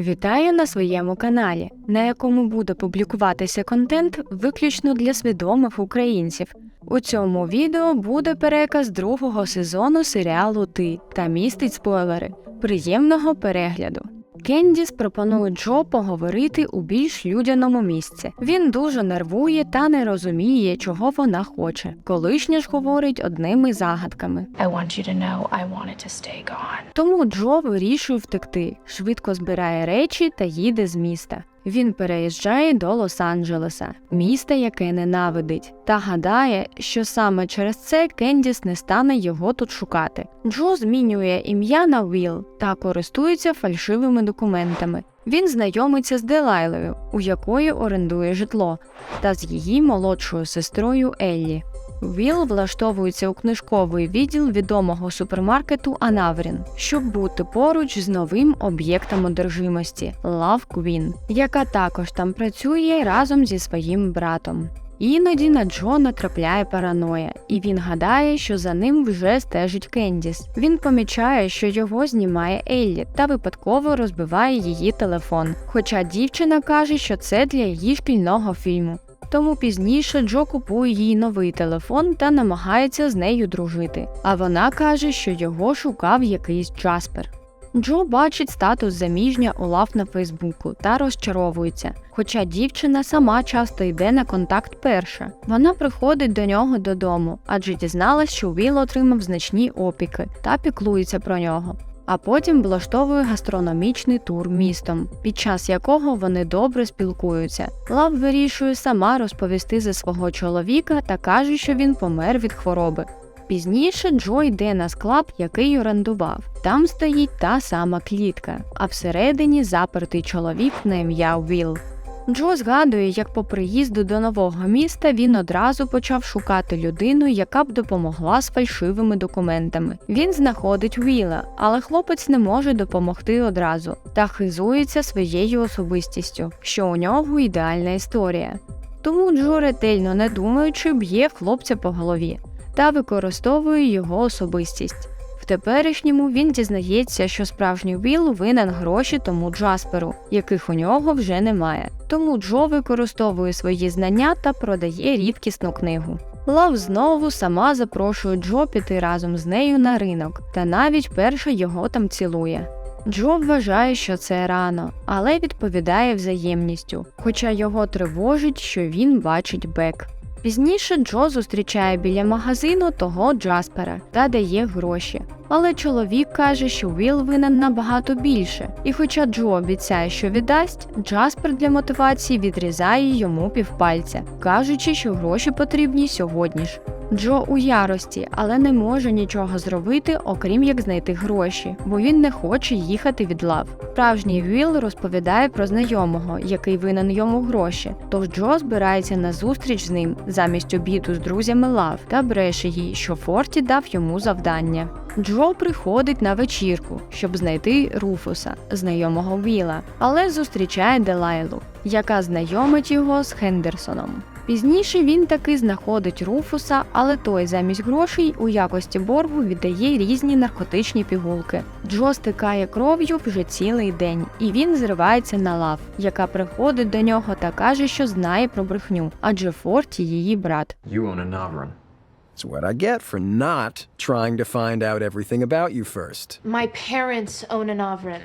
Вітаю на своєму каналі, на якому буде публікуватися контент виключно для свідомих українців. У цьому відео буде переказ другого сезону серіалу Ти та містить спойлери. Приємного перегляду. Кендіс пропонує Джо поговорити у більш людяному місці. Він дуже нервує та не розуміє, чого вона хоче. Колишня ж говорить одними загадками. I want you to know I wanted to stay gone. Тому Джо вирішує втекти, швидко збирає речі та їде з міста. Він переїжджає до Лос-Анджелеса, міста, яке ненавидить, та гадає, що саме через це Кендіс не стане його тут шукати. Джо змінює ім'я на Віл та користується фальшивими документами. Він знайомиться з Делайлою, у якої орендує житло, та з її молодшою сестрою Еллі. Віл влаштовується у книжковий відділ відомого супермаркету Анаврін, щоб бути поруч з новим об'єктом одержимості Love Queen, яка також там працює разом зі своїм братом. Іноді на Джо натрапляє параноя, і він гадає, що за ним вже стежить Кендіс. Він помічає, що його знімає Еллі та випадково розбиває її телефон. Хоча дівчина каже, що це для її шкільного фільму. Тому пізніше Джо купує їй новий телефон та намагається з нею дружити. А вона каже, що його шукав якийсь Джаспер. Джо бачить статус заміжня у лав на Фейсбуку та розчаровується. Хоча дівчина сама часто йде на контакт перша. Вона приходить до нього додому, адже дізналась, що Віл отримав значні опіки та піклується про нього. А потім влаштовує гастрономічний тур містом, під час якого вони добре спілкуються. Лав вирішує сама розповісти за свого чоловіка та каже, що він помер від хвороби. Пізніше Джо йде на склад, який орендував. Там стоїть та сама клітка, а всередині запертий чоловік на ім'я Віл. Джо згадує, як по приїзду до нового міста він одразу почав шукати людину, яка б допомогла з фальшивими документами. Він знаходить Віла, але хлопець не може допомогти одразу та хизується своєю особистістю, що у нього ідеальна історія. Тому Джо ретельно не думаючи б'є хлопця по голові та використовує його особистість. Теперішньому він дізнається, що справжній Віл винен гроші тому Джасперу, яких у нього вже немає. Тому Джо використовує свої знання та продає рідкісну книгу. Лав знову сама запрошує Джо піти разом з нею на ринок, та навіть перша його там цілує. Джо вважає, що це рано, але відповідає взаємністю, хоча його тривожить, що він бачить Бек. Пізніше Джо зустрічає біля магазину того Джаспера та дає гроші. Але чоловік каже, що Віл винен набагато більше. І хоча Джо обіцяє, що віддасть, Джаспер для мотивації відрізає йому півпальця, кажучи, що гроші потрібні сьогодні ж. Джо у ярості, але не може нічого зробити, окрім як знайти гроші, бо він не хоче їхати від лав. Справжній Віл розповідає про знайомого, який винен йому гроші. Тож Джо збирається на зустріч з ним замість обіду з друзями лав та бреше їй, що Форті дав йому завдання. Джо приходить на вечірку, щоб знайти Руфуса, знайомого Віла, але зустрічає Делайлу, яка знайомить його з Хендерсоном. Пізніше він таки знаходить Руфуса, але той замість грошей у якості боргу віддає різні наркотичні пігулки. Джо стикає кров'ю вже цілий день, і він зривається на лав, яка приходить до нього та каже, що знає про брехню, адже Форті її брат. You own a. It's what I get for not trying to find out everything about you first. My parents own an Avrin.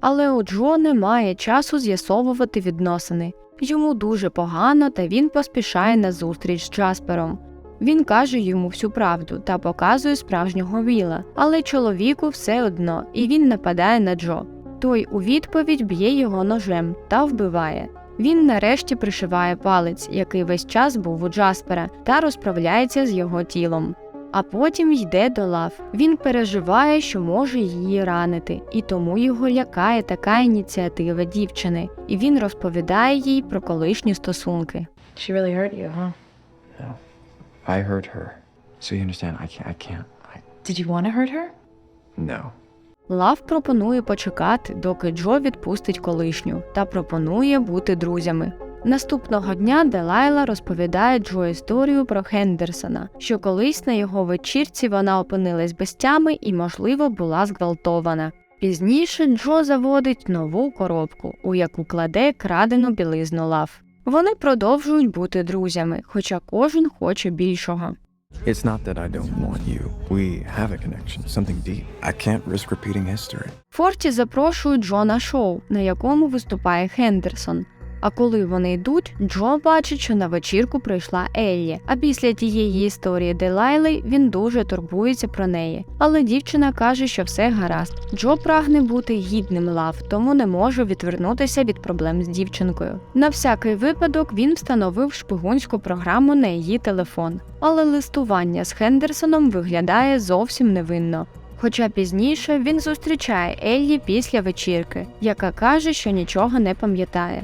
Але у Джо немає часу з'ясовувати відносини. Йому дуже погано, та він поспішає на зустріч з Джаспером. Він каже йому всю правду та показує справжнього Віла, але чоловіку все одно, і він нападає на Джо. Той у відповідь б'є його ножем та вбиває. Він нарешті пришиває палець, який весь час був у Джаспера, та розправляється з його тілом. А потім йде до лав. Він переживає, що може її ранити, і тому його лякає така ініціатива дівчини, і він розповідає їй про колишні стосунки. She really hurt you, huh? No. I hurt her. So you understand, I can't, I can't. I, Did you want to hurt her? no. Лав пропонує почекати, доки Джо відпустить колишню, та пропонує бути друзями. Наступного дня Делайла розповідає Джо історію про Хендерсона, що колись на його вечірці вона опинилась без тями і, можливо, була зґвалтована. Пізніше Джо заводить нову коробку, у яку кладе крадену білизну лав. Вони продовжують бути друзями, хоча кожен хоче більшого. It's not that I don't want you. We have a connection, something deep. I can't risk repeating history. Форті запрошують Джо на шоу, на якому виступає Хендерсон. А коли вони йдуть, Джо бачить, що на вечірку прийшла Еллі. А після тієї історії Делайли він дуже турбується про неї. Але дівчина каже, що все гаразд. Джо прагне бути гідним лав, тому не може відвернутися від проблем з дівчинкою. На всякий випадок він встановив шпигунську програму на її телефон. Але листування з Хендерсоном виглядає зовсім невинно. Хоча пізніше він зустрічає Еллі після вечірки, яка каже, що нічого не пам'ятає.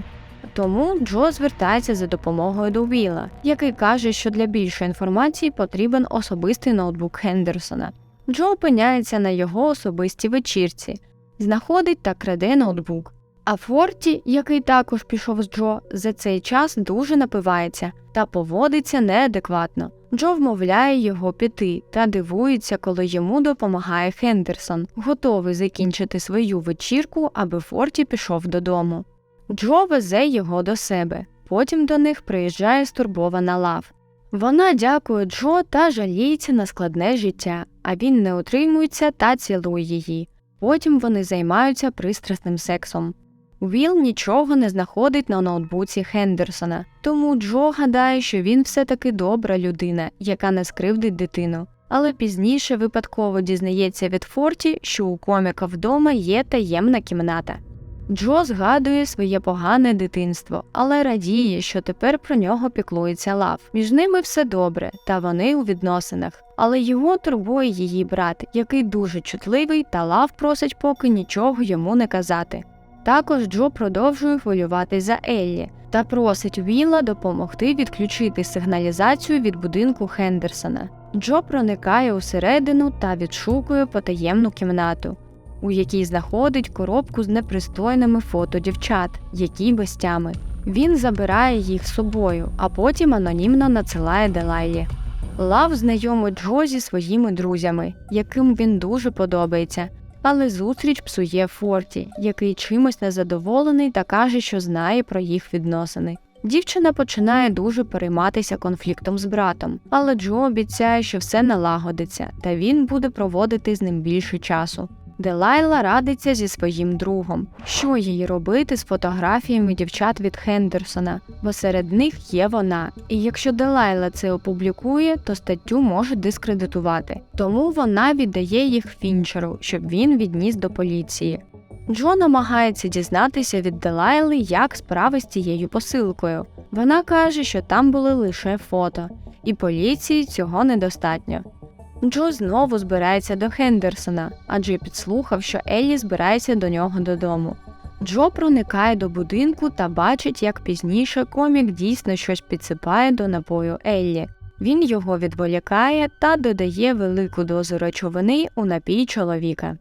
Тому Джо звертається за допомогою до Віла, який каже, що для більшої інформації потрібен особистий ноутбук Хендерсона. Джо опиняється на його особистій вечірці, знаходить та краде ноутбук. А Форті, який також пішов з Джо, за цей час дуже напивається та поводиться неадекватно. Джо вмовляє його піти та дивується, коли йому допомагає Хендерсон, готовий закінчити свою вечірку, аби Форті пішов додому. Джо везе його до себе. Потім до них приїжджає стурбована лав. Вона дякує Джо та жаліється на складне життя, а він не утримується та цілує її. Потім вони займаються пристрасним сексом. Віл нічого не знаходить на ноутбуці Хендерсона, тому Джо гадає, що він все-таки добра людина, яка не скривдить дитину. Але пізніше випадково дізнається від Форті, що у коміка вдома є таємна кімната. Джо згадує своє погане дитинство, але радіє, що тепер про нього піклується лав. Між ними все добре, та вони у відносинах. Але його турбує її брат, який дуже чутливий, та лав просить поки нічого йому не казати. Також Джо продовжує хвилюватись за Еллі та просить Вілла допомогти відключити сигналізацію від будинку Хендерсона. Джо проникає усередину та відшукує потаємну кімнату, у якій знаходить коробку з непристойними фото дівчат, які без тями. Він забирає їх з собою, а потім анонімно надсилає Делайлі. Лав знайомить Джо зі своїми друзями, яким він дуже подобається. Але зустріч псує Форті, який чимось незадоволений та каже, що знає про їх відносини. Дівчина починає дуже перейматися конфліктом з братом, але Джо обіцяє, що все налагодиться, та він буде проводити з ним більше часу. Делайла радиться зі своїм другом, що їй робити з фотографіями дівчат від Хендерсона, бо серед них є вона. І якщо Делайла це опублікує, то статтю можуть дискредитувати. Тому вона віддає їх Фінчеру, щоб він відніс до поліції. Джо намагається дізнатися від Делайли, як справи з цією посилкою. Вона каже, що там були лише фото, і поліції цього недостатньо. Джо знову збирається до Хендерсона, адже підслухав, що Еллі збирається до нього додому. Джо проникає до будинку та бачить, як пізніше комік дійсно щось підсипає до напою Еллі. Він його відволікає та додає велику дозу речовини у напій чоловіка.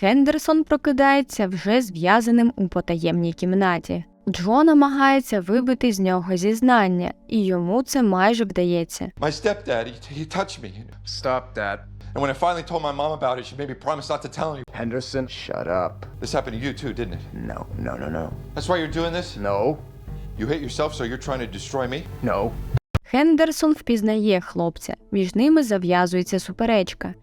Хендерсон прокидається вже зв'язаним у потаємній кімнаті. Джо намагається вибити з нього зізнання, і йому це майже вдається. My stepdad, he, he touched me. Stop that. And when I finally told my mom about it, she made me promise not to tell anyone. Henderson, shut up. This happened to you too, didn't it? No, no, no, no. That's why you're doing this? No, You hate yourself, so you're trying to destroy me? no. Хендерсон впізнає хлопця, між ними зав'язується суперечка.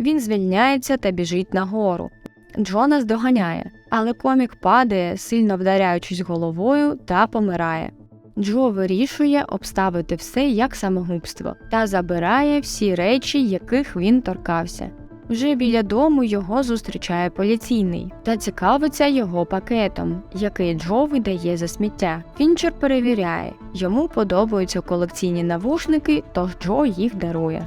Він звільняється та біжить нагору. Джона здоганяє, але комік падає, сильно вдаряючись головою та помирає. Джо вирішує обставити все як самогубство та забирає всі речі, яких він торкався. Вже біля дому його зустрічає поліційний та цікавиться його пакетом, який Джо видає за сміття. Фінчер перевіряє, йому подобаються колекційні навушники, тож Джо їх дарує.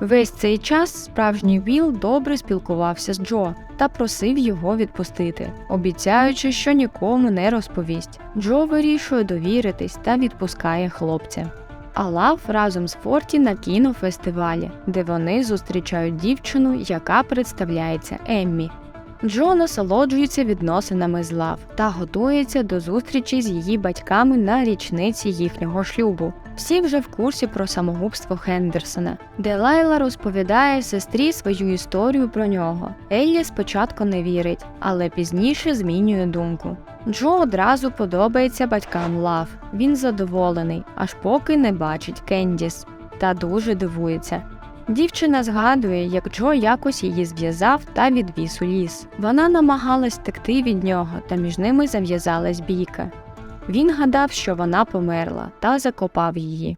Весь цей час справжній Віл добре спілкувався з Джо та просив його відпустити, обіцяючи, що нікому не розповість. Джо вирішує довіритись та відпускає хлопця. А Лав разом з Форті на кінофестивалі, де вони зустрічають дівчину, яка представляється Еммі. Джо насолоджується відносинами з Лав та готується до зустрічі з її батьками на річниці їхнього шлюбу. Всі вже в курсі про самогубство Хендерсона. Делайла розповідає сестрі свою історію про нього. Еллі спочатку не вірить, але пізніше змінює думку. Джо одразу подобається батькам Лав. Він задоволений, аж поки не бачить Кендіс, та дуже дивується. Дівчина згадує, як Джо якось її зв'язав та відвіз у ліс. Вона намагалась втекти від нього, та між ними зав'язалась бійка. Він гадав, що вона померла, та закопав її.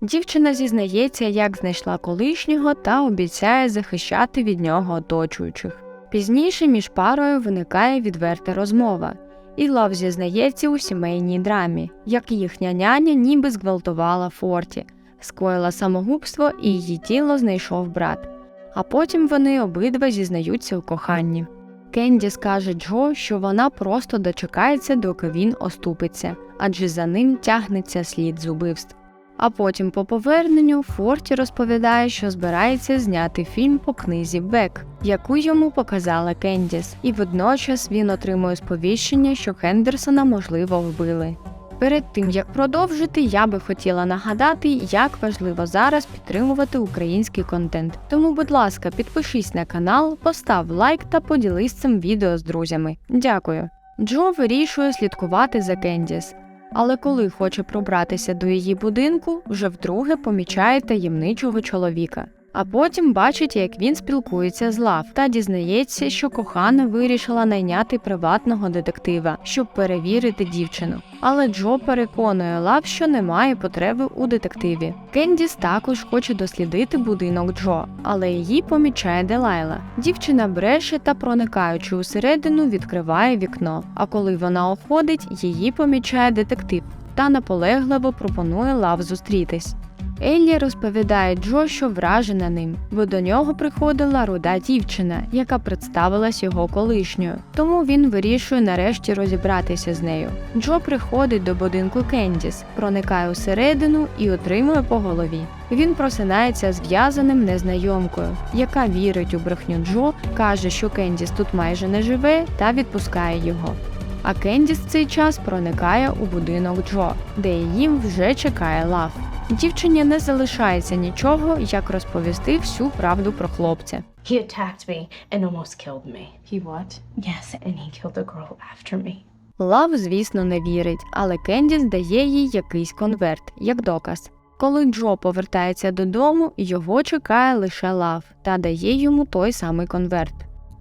Дівчина зізнається, як знайшла колишнього та обіцяє захищати від нього оточуючих. Пізніше між парою виникає відверта розмова, і Лав зізнається у сімейній драмі, як їхня няня ніби зґвалтувала Форті, скоїла самогубство і її тіло знайшов брат. А потім вони обидва зізнаються у коханні. Кенді скаже Джо, що вона просто дочекається, доки він оступиться, адже за ним тягнеться слід з убивств. А потім по поверненню Форті розповідає, що збирається зняти фільм по книзі Бек, яку йому показала Кендіс, і водночас він отримує сповіщення, що Хендерсона можливо вбили. Перед тим як продовжити, я би хотіла нагадати, як важливо зараз підтримувати український контент. Тому, будь ласка, підпишись на канал, постав лайк та поділись цим відео з друзями. Дякую. Джо вирішує слідкувати за Кендіс. Але коли хоче пробратися до її будинку, вже вдруге помічає таємничого чоловіка. А потім бачить, як він спілкується з Лав та дізнається, що кохана вирішила найняти приватного детектива, щоб перевірити дівчину. Але Джо переконує Лав, що немає потреби у детективі. Кендіс також хоче дослідити будинок Джо, але її помічає Делайла. Дівчина бреше та, проникаючи усередину, відкриває вікно. А коли вона уходить, її помічає детектив та наполегливо пропонує Лав зустрітись. Еллі розповідає Джо, що вражена ним, бо до нього приходила руда дівчина, яка представилась його колишньою. Тому він вирішує нарешті розібратися з нею. Джо приходить до будинку Кендіс, проникає усередину і отримує по голові. Він просинається зв'язаним незнайомкою, яка вірить у брехню Джо, каже, що Кендіс тут майже не живе, та відпускає його. А Кендіс в цей час проникає у будинок Джо, де її вже чекає лав. Дівчині не залишається нічого, як розповісти всю правду про хлопця. He attacked me and almost killed me. He what? Yes, and he killed a girl after me. Лав, звісно, не вірить, але Кендіс дає їй якийсь конверт, як доказ. Коли Джо повертається додому, його чекає лише лав та дає йому той самий конверт.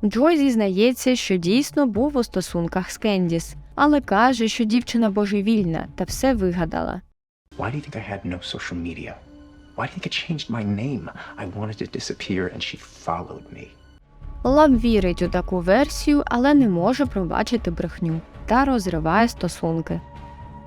Джо зізнається, що дійсно був у стосунках з Кендіс, але каже, що дівчина божевільна та все вигадала. Why do you think I had no social media? Why do you think I changed my name? I wanted to disappear and she followed me. Лав вірить у таку версію, але не може пробачити брехню та розриває стосунки.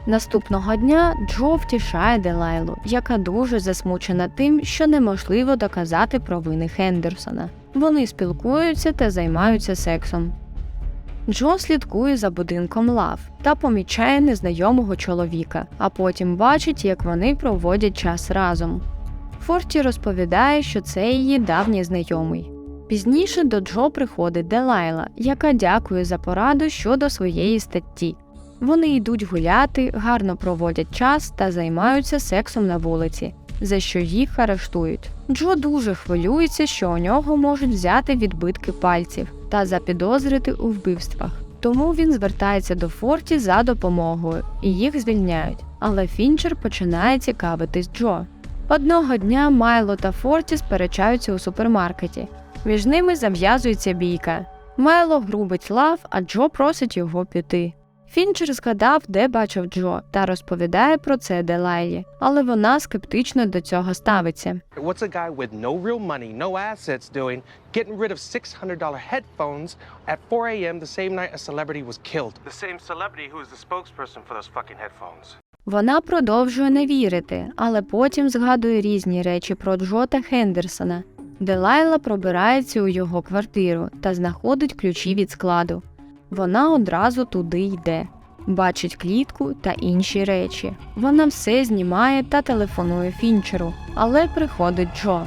Наступного дня Джо втішає Делайлу, яка дуже засмучена тим, що неможливо доказати провини Хендерсона. Вони спілкуються та займаються сексом. Джо слідкує за будинком Лав та помічає незнайомого чоловіка, а потім бачить, як вони проводять час разом. Форті розповідає, що це її давній знайомий. Пізніше до Джо приходить Делайла, яка дякує за пораду щодо своєї статті. Вони йдуть гуляти, гарно проводять час та займаються сексом на вулиці, за що їх арештують. Джо дуже хвилюється, що у нього можуть взяти відбитки пальців та запідозрити у вбивствах. Тому він звертається до Форті за допомогою і їх звільняють. Але Фінчер починає цікавитись Джо. Одного дня Майло та Форті сперечаються у супермаркеті. Між ними зав'язується бійка. Майло грубить лав, а Джо просить його піти. Фінчер згадав, де бачив Джо, та розповідає про це Делайлі, але вона скептично до цього ставиться. What's a guy with no real money, no assets doing getting rid of $600 headphones at 4 a.m. the same night a celebrity was killed? The same celebrity who is the spokesperson for those fucking headphones. Вона продовжує не вірити, але потім згадує різні речі про Джо та Хендерсона. Делайла пробирається у його квартиру та знаходить ключі від складу. Вона одразу туди йде, бачить клітку та інші речі. Вона все знімає та телефонує Фінчеру, але приходить Джо.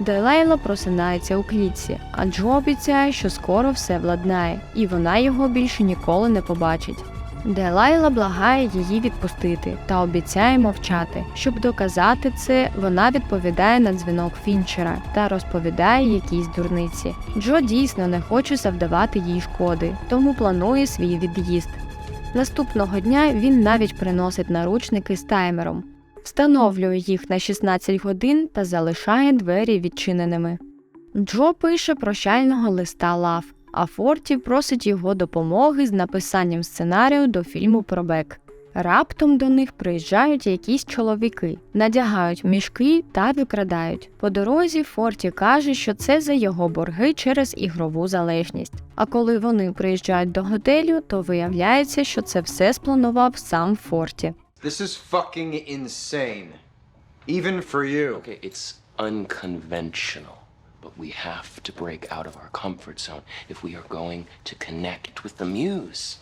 Делайла просинається у клітці, а Джо обіцяє, що скоро все владнає, і вона його більше ніколи не побачить. Делайла благає її відпустити та обіцяє мовчати. Щоб доказати це, вона відповідає на дзвінок Фінчера та розповідає якісь дурниці. Джо дійсно не хоче завдавати їй шкоди, тому планує свій від'їзд. Наступного дня він навіть приносить наручники з таймером, встановлює їх на 16 годин та залишає двері відчиненими. Джо пише прощального листа Лав, а Форті просить його допомоги з написанням сценарію до фільму про Бек. Раптом до них приїжджають якісь чоловіки, надягають мішки та викрадають. По дорозі Форті каже, що це за його борги через ігрову залежність. А коли вони приїжджають до готелю, то виявляється, що це все спланував сам Форті. This is fucking insane. Even for you. Okay, it's unconventional, but we have to break out of our comfort zone if we are going to connect with the muse.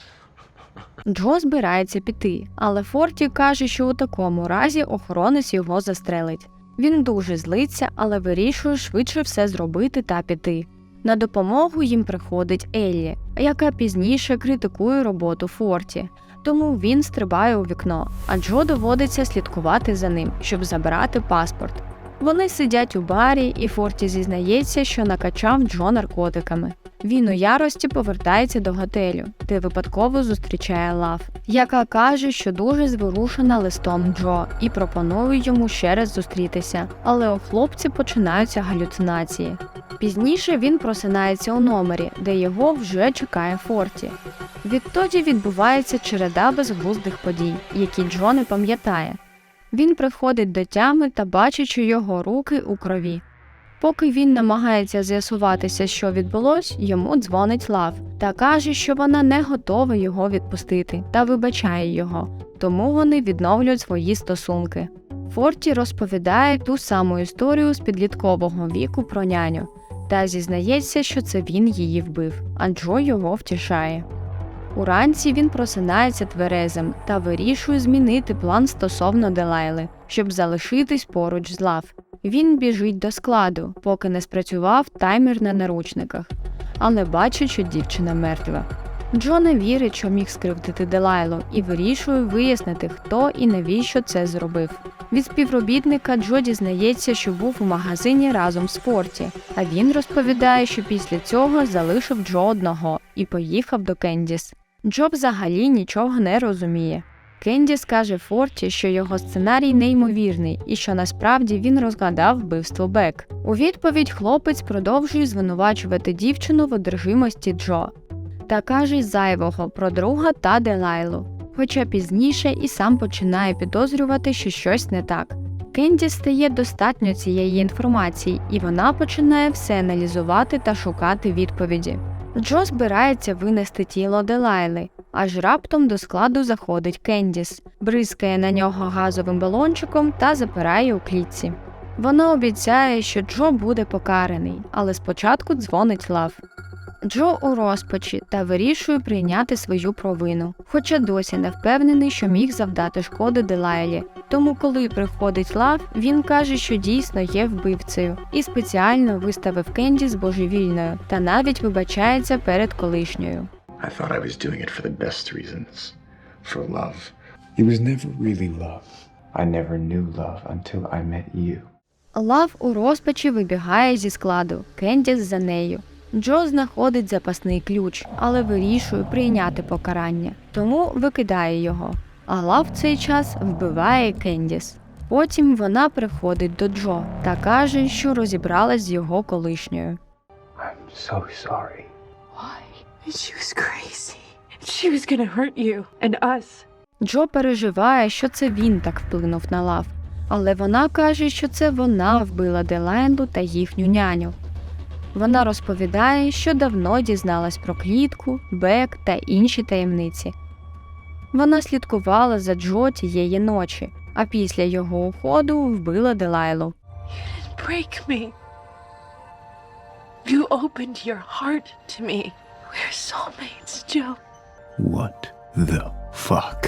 Джо збирається піти, але Форті каже, що у такому разі охоронець його застрелить. Він дуже злиться, але вирішує швидше все зробити та піти. На допомогу їм приходить Еллі, яка пізніше критикує роботу Форті. Тому він стрибає у вікно, а Джо доводиться слідкувати за ним, щоб забрати паспорт. Вони сидять у барі, і Форті зізнається, що накачав Джо наркотиками. Він у ярості повертається до готелю, де випадково зустрічає Лав, яка каже, що дуже зворушена листом Джо і пропонує йому ще раз зустрітися. Але у хлопці починаються галюцинації. Пізніше він просинається у номері, де його вже чекає Форті. Відтоді відбувається череда безглуздих подій, які Джо не пам'ятає. Він приходить до тями та бачить, що його руки у крові. Поки він намагається з'ясуватися, що відбулось, йому дзвонить Лав та каже, що вона не готова його відпустити та вибачає його, тому вони відновлюють свої стосунки. Форті розповідає ту саму історію з підліткового віку про няню та зізнається, що це він її вбив, а Джо його втішає. Уранці він просинається тверезим та вирішує змінити план стосовно Делайли, щоб залишитись поруч з лав. Він біжить до складу, поки не спрацював таймер на наручниках, але бачить, що дівчина мертва. Джо не вірить, що міг скривдити Делайлу, і вирішує вияснити, хто і навіщо це зробив. Від співробітника Джо дізнається, що був у магазині разом з Форті, а він розповідає, що після цього залишив Джо одного і поїхав до Кендіс. Джо взагалі нічого не розуміє. Кендіс каже Форті, що його сценарій неймовірний і що насправді він розгадав вбивство Бек. У відповідь хлопець продовжує звинувачувати дівчину в одержимості Джо та каже зайвого про друга та Делайлу. Хоча пізніше і сам починає підозрювати, що щось не так. Кенді стає достатньо цієї інформації, і вона починає все аналізувати та шукати відповіді. Джо збирається винести тіло Делайли, аж раптом до складу заходить Кендіс, бризкає на нього газовим балончиком та запирає у клітці. Вона обіцяє, що Джо буде покараний, але спочатку дзвонить лав. Джо у розпачі та вирішує прийняти свою провину, хоча досі не впевнений, що міг завдати шкоди Делайлі. Тому, коли приходить лав, він каже, що дійсно є вбивцею, і спеціально виставив Кенді з божевільною та навіть вибачається перед колишньою. I thought I was doing it for the best reasons. For love. It was never really love. I never knew love until I met you. Лав у розпачі вибігає зі складу, Кендіс за нею. Джо знаходить запасний ключ, але вирішує прийняти покарання, тому викидає його. А Лав в цей час вбиває Кендіс. Потім вона приходить до Джо та каже, що розібралась з його колишньою. I'm so sorry. She was crazy. She was gonna hurt you and us. Джо переживає, що це він так вплинув на лав, але вона каже, що це вона вбила Делайлу та їхню няню. Вона розповідає, що давно дізналась про клітку, бек та інші таємниці. Вона слідкувала за Джо тієї ночі, а після його уходу вбила Делайлу. Break me. You opened your heart to me. We're soulmates, Joe. What the fuck?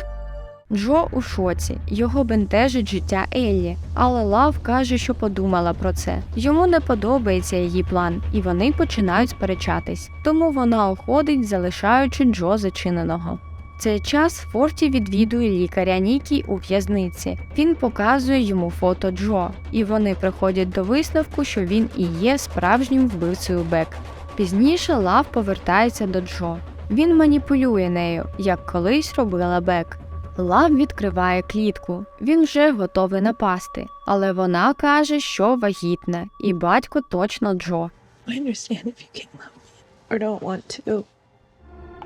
Джо у шоці, його бентежить життя Еллі, але Лав каже, що подумала про це. Йому не подобається її план, і вони починають сперечатись. Тому вона уходить, залишаючи Джо зачиненого. Цей час Форті відвідує лікаря Нікі у в'язниці. Він показує йому фото Джо, і вони приходять до висновку, що він і є справжнім вбивцею Бек. Пізніше Лав повертається до Джо. Він маніпулює нею, як колись робила Бек. Лав відкриває клітку. Він вже готовий напасти, але вона каже, що вагітна, і батько точно Джо. I understand if you can't love me or don't want to.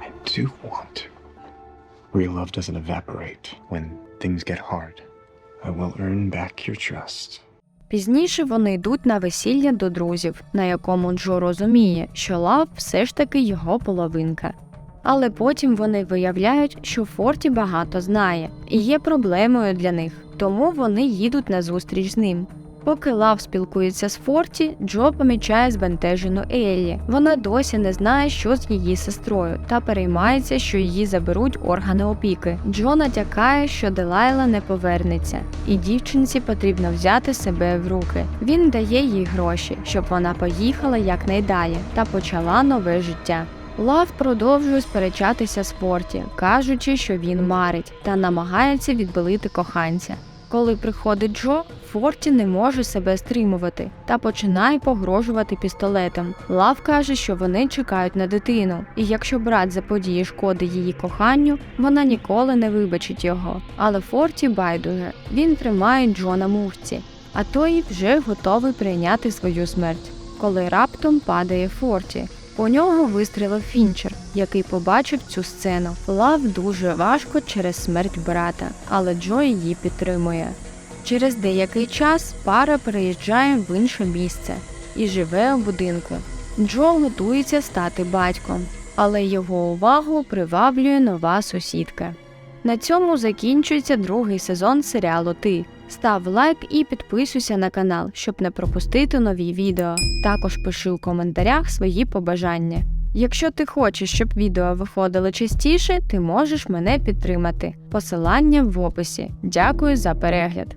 I do want to. Real love doesn't evaporate when things get hard. I will earn back your trust. Пізніше вони йдуть на весілля до друзів, на якому Джо розуміє, що Лав все ж таки його половинка. Але потім вони виявляють, що Форті багато знає і є проблемою для них, тому вони їдуть на зустріч з ним. Поки Лав спілкується з Форті, Джо помічає збентежену Еллі. Вона досі не знає, що з її сестрою, та переймається, що її заберуть органи опіки. Джо натякає, що Делайла не повернеться, і дівчинці потрібно взяти себе в руки. Він дає їй гроші, щоб вона поїхала якнайдалі та почала нове життя. Лав продовжує сперечатися з Форті, кажучи, що він марить та намагається відбилити коханця. Коли приходить Джо, Форті не може себе стримувати та починає погрожувати пістолетом. Лав каже, що вони чекають на дитину, і якщо брат заподіє шкоди її коханню, вона ніколи не вибачить його. Але Форті байдуже він тримає Джо на мушці, а той вже готовий прийняти свою смерть. Коли раптом падає Форті. У нього вистрілив Фінчер, який побачив цю сцену. Лав дуже важко через смерть брата, але Джо її підтримує. Через деякий час пара переїжджає в інше місце і живе у будинку. Джо готується стати батьком, але його увагу приваблює нова сусідка. На цьому закінчується другий сезон серіалу Ти. Став лайк і підписуйся на канал, щоб не пропустити нові відео. Також пиши у коментарях свої побажання. Якщо ти хочеш, щоб відео виходило частіше, ти можеш мене підтримати. Посилання в описі. Дякую за перегляд.